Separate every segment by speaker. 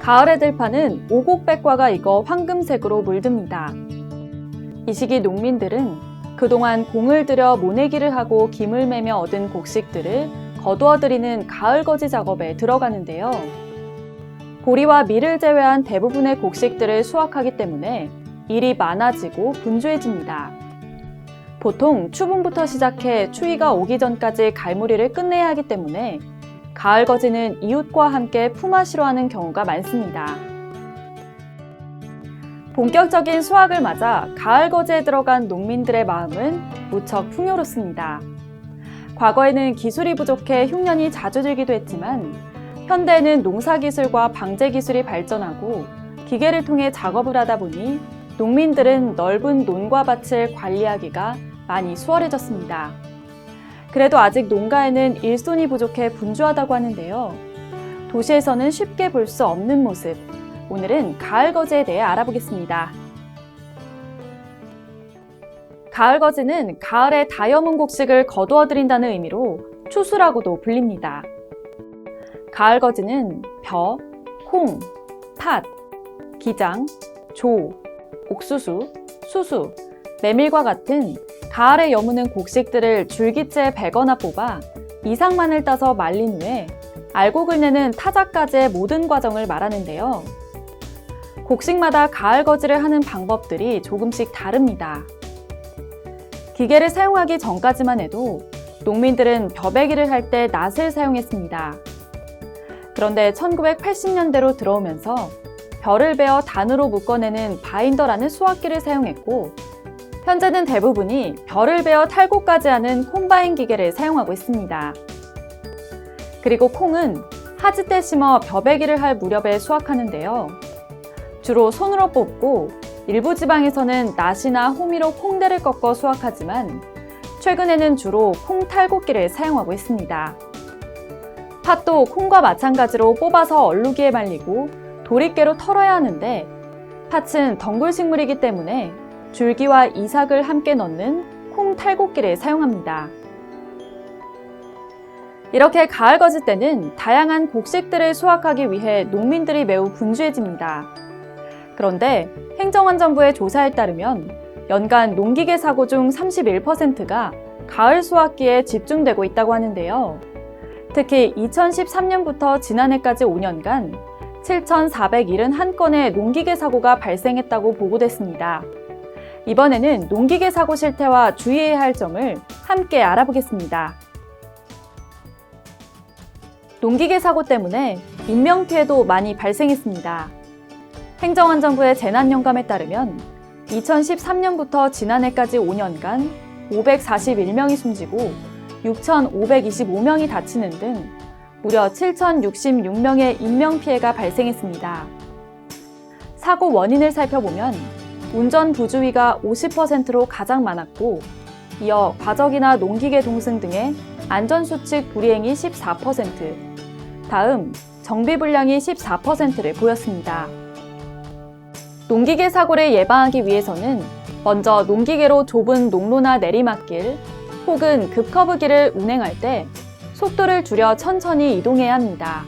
Speaker 1: 가을의 들판은 오곡백과가 익어 황금색으로 물듭니다. 이 시기 농민들은 그동안 공을 들여 모내기를 하고 김을 매며 얻은 곡식들을 거두어들이는 가을거지 작업에 들어가는데요. 보리와 밀을 제외한 대부분의 곡식들을 수확하기 때문에 일이 많아지고 분주해집니다. 보통 추분부터 시작해 추위가 오기 전까지 갈무리를 끝내야 하기 때문에 가을 거지는 이웃과 함께 품앗이로 하는 경우가 많습니다. 본격적인 수확을 맞아 가을 거지에 들어간 농민들의 마음은 무척 풍요롭습니다. 과거에는 기술이 부족해 흉년이 자주 들기도 했지만 현대에는 농사 기술과 방제 기술이 발전하고 기계를 통해 작업을 하다 보니 농민들은 넓은 논과 밭을 관리하기가 많이 수월해졌습니다. 그래도 아직 농가에는 일손이 부족해 분주하다고 하는데요. 도시에서는 쉽게 볼 수 없는 모습. 오늘은 가을 거지에 대해 알아보겠습니다. 가을 거지는 가을에 다이어문 곡식을 거두어 들인다는 의미로 추수라고도 불립니다. 가을 거지는 벼, 콩, 팥, 기장, 조, 옥수수, 수수, 메밀과 같은 가을에 여무는 곡식들을 줄기째 베거나 뽑아 이상만을 따서 말린 후에 알곡을 내는 타작까지의 모든 과정을 말하는데요. 곡식마다 가을 거지를 하는 방법들이 조금씩 다릅니다. 기계를 사용하기 전까지만 해도 농민들은 벼베기를 할 때 낫을 사용했습니다. 그런데 1980년대로 들어오면서 벼를 베어 단으로 묶어내는 바인더라는 수확기를 사용했고 현재는 대부분이 벼를 베어 탈곡까지 하는 콤바인 기계를 사용하고 있습니다. 그리고 콩은 하지 때 심어 벼베기를 할 무렵에 수확하는데요. 주로 손으로 뽑고 일부 지방에서는 낫이나 호미로 콩대를 꺾어 수확하지만 최근에는 주로 콩 탈곡기를 사용하고 있습니다. 팥도 콩과 마찬가지로 뽑아서 얼룩이에 말리고 도리깨로 털어야 하는데 팥은 덩굴 식물이기 때문에 줄기와 이삭을 함께 넣는 콩 탈곡기를 사용합니다. 이렇게 가을 거질 때는 다양한 곡식들을 수확하기 위해 농민들이 매우 분주해집니다. 그런데 행정안전부의 조사에 따르면 연간 농기계 사고 중 31%가 가을 수확기에 집중되고 있다고 하는데요. 특히 2013년부터 지난해까지 5년간 7,471건의 농기계 사고가 발생했다고 보고됐습니다. 이번에는 농기계 사고 실태와 주의해야 할 점을 함께 알아보겠습니다. 농기계 사고 때문에 인명피해도 많이 발생했습니다. 행정안전부의 재난연감에 따르면 2013년부터 지난해까지 5년간 541명이 숨지고 6,525명이 다치는 등 무려 7,066명의 인명피해가 발생했습니다. 사고 원인을 살펴보면 운전 부주의가 50%로 가장 많았고, 이어 과적이나 농기계 동승 등의 안전수칙 불이행이 14%, 다음 정비 불량이 14%를 보였습니다. 농기계 사고를 예방하기 위해서는 먼저 농기계로 좁은 농로나 내리막길 혹은 급커브길을 운행할 때 속도를 줄여 천천히 이동해야 합니다.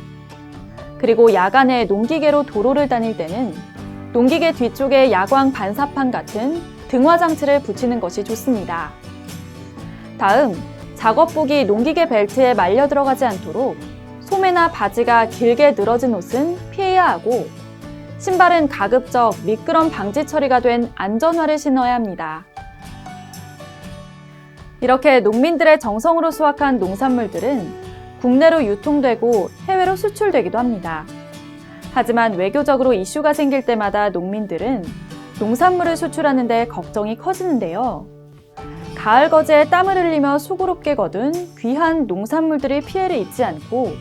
Speaker 1: 그리고 야간에 농기계로 도로를 다닐 때는 농기계 뒤쪽에 야광 반사판 같은 등화 장치를 붙이는 것이 좋습니다. 다음, 작업복이 농기계 벨트에 말려 들어가지 않도록 소매나 바지가 길게 늘어진 옷은 피해야 하고 신발은 가급적 미끄럼 방지 처리가 된 안전화를 신어야 합니다. 이렇게 농민들의 정성으로 수확한 농산물들은 국내로 유통되고 해외로 수출되기도 합니다. 하지만 외교적으로 이슈가 생길 때마다 농민들은 농산물을 수출하는데 걱정이 커지는데요. 가을 거제에 땀을 흘리며 수고롭게 거둔 귀한 농산물들이 피해를 입지 않고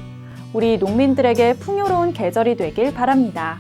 Speaker 1: 우리 농민들에게 풍요로운 계절이 되길 바랍니다.